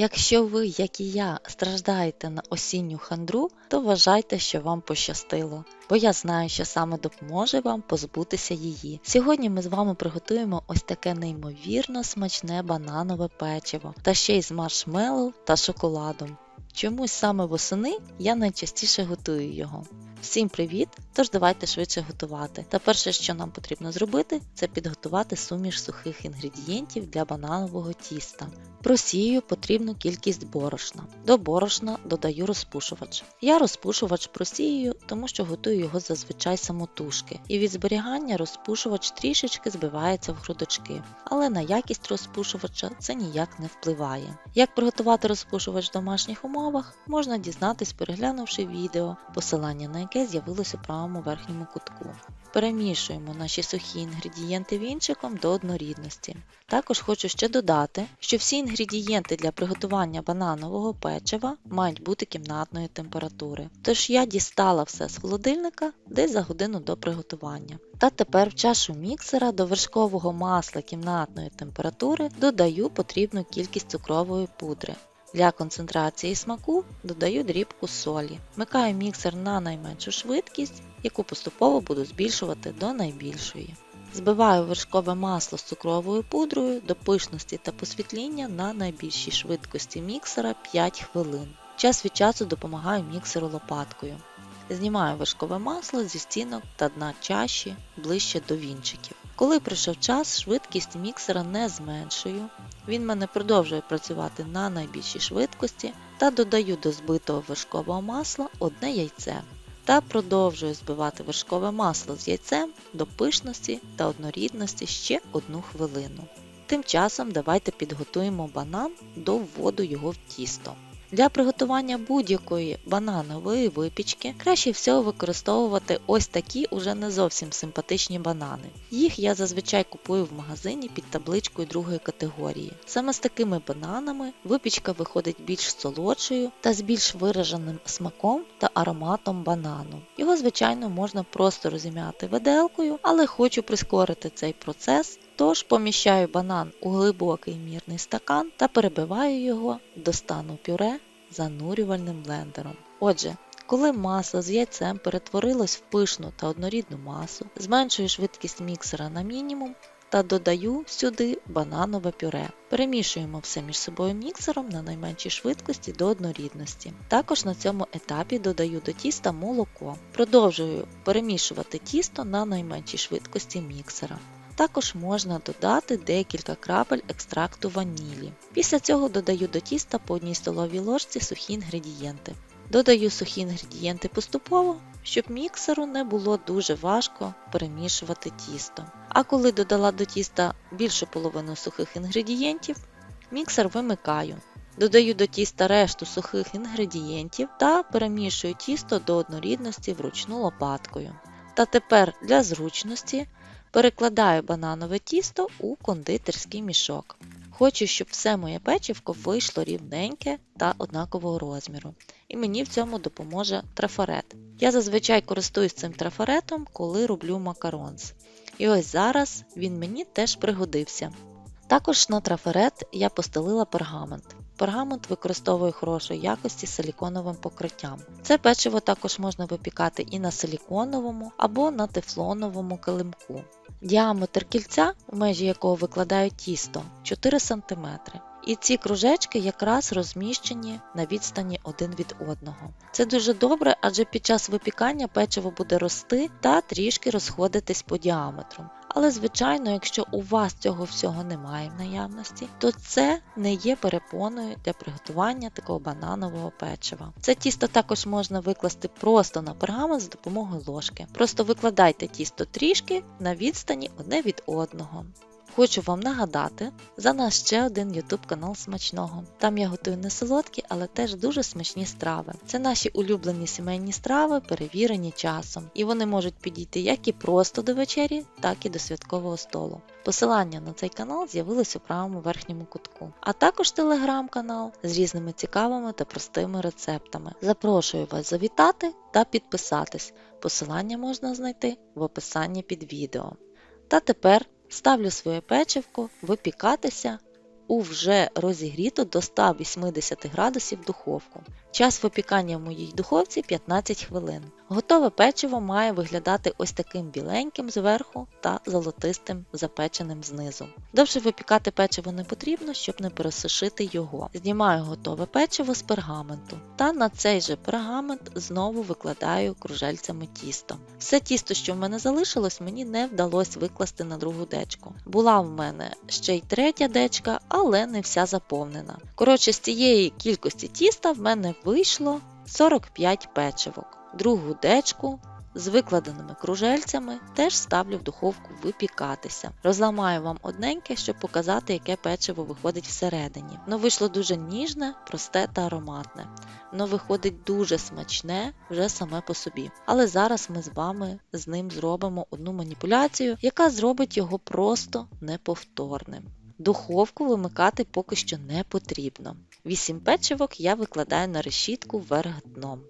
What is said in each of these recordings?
Якщо ви, як і я, страждаєте на осінню хандру, то вважайте, що вам пощастило, бо я знаю, що саме допоможе вам позбутися її. Сьогодні ми з вами приготуємо ось таке неймовірно смачне бананове печиво, та ще й з маршмеллоу та шоколадом. Чомусь саме восени я найчастіше готую його. Всім привіт! Тож давайте швидше готувати. Та перше, що нам потрібно зробити, це підготувати суміш сухих інгредієнтів для бананового тіста. Просію потрібну кількість борошна. До борошна додаю розпушувач. Я розпушувач просію, тому що готую його зазвичай самотужки, і від зберігання розпушувач трішечки збивається в грудочки, але на якість розпушувача це ніяк не впливає. Як приготувати розпушувач в домашніх умовах, можна дізнатись, переглянувши відео, посилання на яке з'явилось у правому верхньому кутку. Перемішуємо наші сухі інгредієнти вінчиком до однорідності. Також хочу ще додати, що всі інгредієнти для приготування бананового печива мають бути кімнатної температури. Тож я дістала все з холодильника десь за годину до приготування. Та тепер в чашу міксера до вершкового масла кімнатної температури додаю потрібну кількість цукрової пудри. Для концентрації смаку додаю дрібку солі. Вмикаю міксер на найменшу швидкість, яку поступово буду збільшувати до найбільшої. Збиваю вершкове масло з цукровою пудрою до пишності та посвітління на найбільшій швидкості міксера 5 хвилин. Час від часу допомагаю міксеру лопаткою. Знімаю вершкове масло зі стінок та дна чаші ближче до вінчиків. Коли прийшов час, швидкість міксера не зменшую. Він мене продовжує працювати на найбільшій швидкості та додаю до збитого вершкового масла одне яйце та продовжую збивати вершкове масло з яйцем до пишності та однорідності ще одну хвилину. Тим часом давайте підготуємо банан до вводу його в тісто. Для приготування будь-якої бананової випічки краще всього використовувати ось такі уже не зовсім симпатичні банани. Їх я зазвичай купую в магазині під табличкою другої категорії. Саме з такими бананами випічка виходить більш солодшою та з більш вираженим смаком та ароматом банану. Його, звичайно, можна просто розім'яти виделкою, але хочу прискорити цей процес. Тож поміщаю банан у глибокий мірний стакан та перебиваю його до стану пюре занурювальним блендером. Отже, коли масло з яйцем перетворилось в пишну та однорідну масу, зменшую швидкість міксера на мінімум та додаю сюди бананове пюре. Перемішуємо все між собою міксером на найменшій швидкості до однорідності. Також на цьому етапі додаю до тіста молоко. Продовжую перемішувати тісто на найменшій швидкості міксера. Також можна додати декілька крапель екстракту ванілі. Після цього додаю до тіста по одній столовій ложці сухі інгредієнти. Додаю сухі інгредієнти поступово, щоб міксеру не було дуже важко перемішувати тісто. А коли додала до тіста більшу половину сухих інгредієнтів, міксер вимикаю. Додаю до тіста решту сухих інгредієнтів та перемішую тісто до однорідності вручну лопаткою. Та тепер для зручності Перекладаю бананове тісто у кондитерський мішок. Хочу, щоб все моє печивко вийшло рівненьке та однакового розміру. І мені в цьому допоможе трафарет. Я зазвичай користуюсь цим трафаретом, коли роблю макаронс. І ось зараз він мені теж пригодився. Також на трафарет я постелила пергамент. Пергамент використовую хорошої якості з силіконовим покриттям. Це печиво також можна випікати і на силіконовому або на тефлоновому килимку. Діаметр кільця, в межі якого викладають тісто, 4 см. І ці кружечки якраз розміщені на відстані один від одного. Це дуже добре, адже під час випікання печиво буде рости та трішки розходитись по діаметру. Але, звичайно, якщо у вас цього всього немає в наявності, то це не є перепоною для приготування такого бананового печива. Це тісто також можна викласти просто на пергамент з допомогою ложки. Просто викладайте тісто трішки на відстані одне від одного. Хочу вам нагадати за наш ще один YouTube канал смачного. Там я готую не солодкі, але теж дуже смачні страви. Це наші улюблені сімейні страви, перевірені часом, і вони можуть підійти як і просто до вечері, так і до святкового столу. Посилання на цей канал з'явилось у правому верхньому кутку, а також телеграм-канал з різними цікавими та простими рецептами. Запрошую вас завітати та підписатись. Посилання можна знайти в описанні під відео. Та тепер Ставлю своє печивко випікатися у вже розігріту до 180 градусів духовку. Час випікання в моїй духовці 15 хвилин. Готове печиво має виглядати ось таким біленьким зверху та золотистим запеченим знизу. Довше випікати печиво не потрібно, щоб не пересушити його. Знімаю готове печиво з пергаменту та на цей же пергамент знову викладаю кружельцями тісто. Все тісто, що в мене залишилось, мені не вдалося викласти на другу дечку. Була в мене ще й третя дечка, але не вся заповнена. Коротше, з цієї кількості тіста в мене вийшло 45 печивок. Другу дечку з викладеними кружельцями теж ставлю в духовку випікатися. Розламаю вам одненьке, щоб показати, яке печиво виходить всередині. Воно вийшло дуже ніжне, просте та ароматне. Воно виходить дуже смачне вже саме по собі. Але зараз ми з вами з ним зробимо одну маніпуляцію, яка зробить його просто неповторним. Духовку вимикати поки що не потрібно. 8 печивок я викладаю на решітку вверх дном.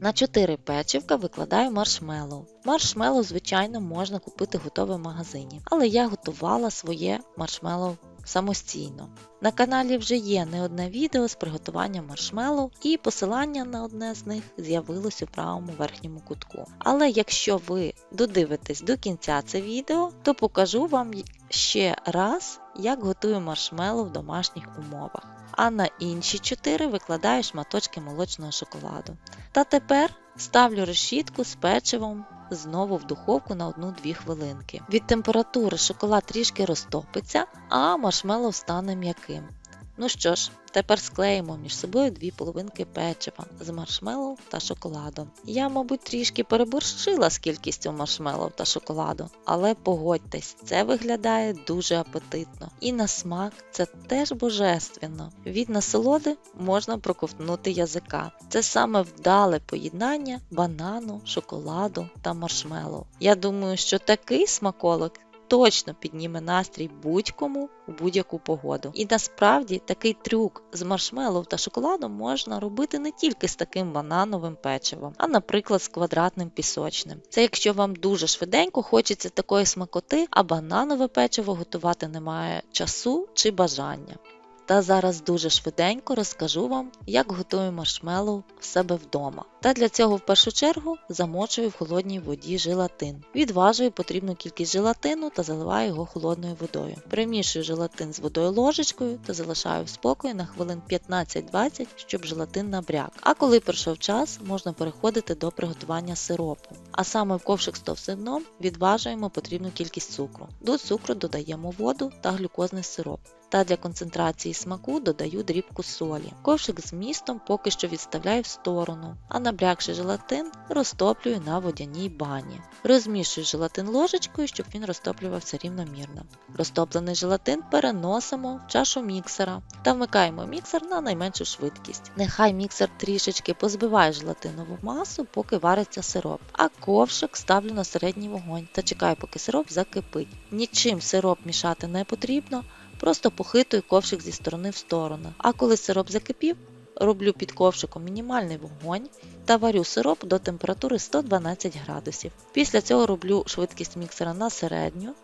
На 4 печивка викладаю маршмеллоу. Маршмеллоу, звичайно, можна купити готове в магазині, але я готувала своє маршмеллоу самостійно. На каналі вже є не одне відео з приготуванням маршмеллоу, і посилання на одне з них з'явилось у правому верхньому кутку. Але якщо ви додивитесь до кінця це відео, то покажу вам ще раз, як готую маршмеллоу в домашніх умовах. А на інші 4 викладаю шматочки молочного шоколаду. Та тепер ставлю решітку з печивом знову в духовку на 1-2 хвилинки. Від температури шоколад трішки розтопиться, а маршмеллоу стане м'яким. Ну що ж, тепер склеїмо між собою дві половинки печива з маршмеллоу та шоколадом. Я, мабуть, трішки переборщила з кількістю маршмеллоу та шоколаду, але погодьтесь, це виглядає дуже апетитно. І на смак це теж божественно. Від насолоди можна проковтнути язика. Це саме вдале поєднання банану, шоколаду та маршмеллоу. Я думаю, що такий смаколик точно підніме настрій будь-кому у будь-яку погоду. І насправді такий трюк з маршмеллоу та шоколадом можна робити не тільки з таким банановим печивом, а, наприклад, з квадратним пісочним. Це якщо вам дуже швиденько хочеться такої смакоти, а бананове печиво готувати немає часу чи бажання. Та зараз дуже швиденько розкажу вам, як готую маршмеллоу в себе вдома. Та для цього в першу чергу замочую в холодній воді желатин. Відважую потрібну кількість желатину та заливаю його холодною водою. Примішую желатин з водою ложечкою та залишаю в спокої на хвилин 15-20, щоб желатин набряк. А коли пройшов час, можна переходити до приготування сиропу. А саме в ковшик з товстим дном відважуємо потрібну кількість цукру. До цукру додаємо воду та глюкозний сироп. Та для концентрації смаку додаю дрібку солі. Ковшик з містом поки що відставляю в сторону, а набрякши желатин розтоплюю на водяній бані. Розмішую желатин ложечкою, щоб він розтоплювався рівномірно. Розтоплений желатин переносимо в чашу міксера та вмикаємо міксер на найменшу швидкість. Нехай міксер трішечки позбиває желатинову масу, поки вариться сироп, а ковшик ставлю на середній вогонь та чекаю, поки сироп закипить. Нічим сироп мішати не потрібно. Просто похитую ковшик зі сторони в сторону. А коли сироп закипів, роблю під ковшиком мінімальний вогонь та варю сироп до температури 112 градусів. Після цього роблю швидкість міксера на середню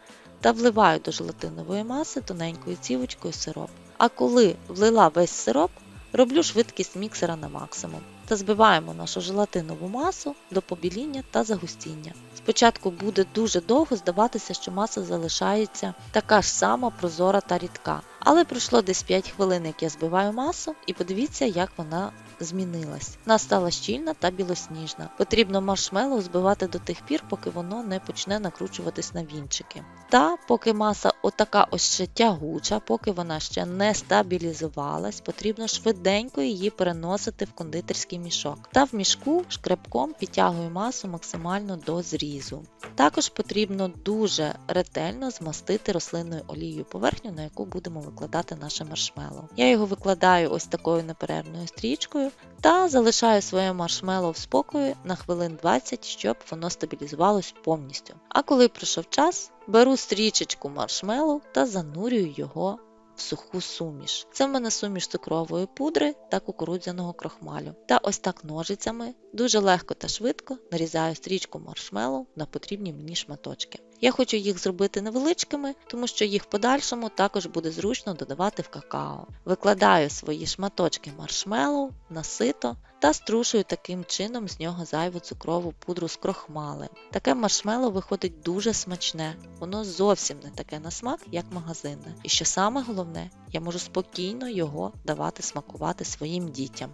та вливаю до желатинової маси тоненькою цівочкою сироп. А коли влила весь сироп, роблю швидкість міксера на максимум та збиваємо нашу желатинову масу до побіління та загустіння. Спочатку буде дуже довго здаватися, що маса залишається така ж сама прозора та рідка. Але пройшло десь 5 хвилин, як я збиваю масу, і подивіться, як вона змінилась. Вона стала щільна та білосніжна. Потрібно маршмеллоу збивати до тих пір, поки воно не почне накручуватись на вінчики. Та поки маса отака ось ще тягуча, поки вона ще не стабілізувалась, потрібно швиденько її переносити в кондитерський мішок. Та в мішку шкребком підтягую масу максимально до зрізу. Також потрібно дуже ретельно змастити рослинною олією поверхню, на яку будемо викладати наше маршмеллоу. Я його викладаю ось такою неперервною стрічкою та залишаю своє маршмеллоу в спокої на хвилин 20, щоб воно стабілізувалось повністю. А коли пройшов час, беру стрічечку маршмеллоу та занурюю його в суху суміш. Це в мене суміш цукрової пудри та кукурудзяного крохмалю. Та ось так ножицями дуже легко та швидко нарізаю стрічку маршмеллоу на потрібні мені шматочки. Я хочу їх зробити невеличкими, тому що їх в подальшому також буде зручно додавати в какао. Викладаю свої шматочки маршмеллоу на сито та струшую таким чином з нього зайву цукрову пудру з крохмалем. Таке маршмеллоу виходить дуже смачне, воно зовсім не таке на смак, як магазинне. І що саме головне, я можу спокійно його давати смакувати своїм дітям.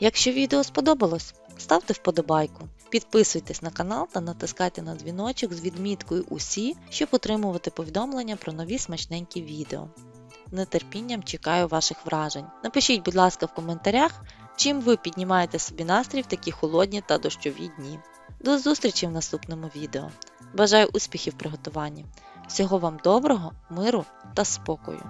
Якщо відео сподобалось, ставте вподобайку, підписуйтесь на канал та натискайте на дзвіночок з відміткою усі, щоб отримувати повідомлення про нові смачненькі відео. Нетерпінням чекаю ваших вражень. Напишіть, будь ласка, в коментарях, чим ви піднімаєте собі настрій в такі холодні та дощові дні. До зустрічі в наступному відео. Бажаю успіхів в приготуванні. Всього вам доброго, миру та спокою!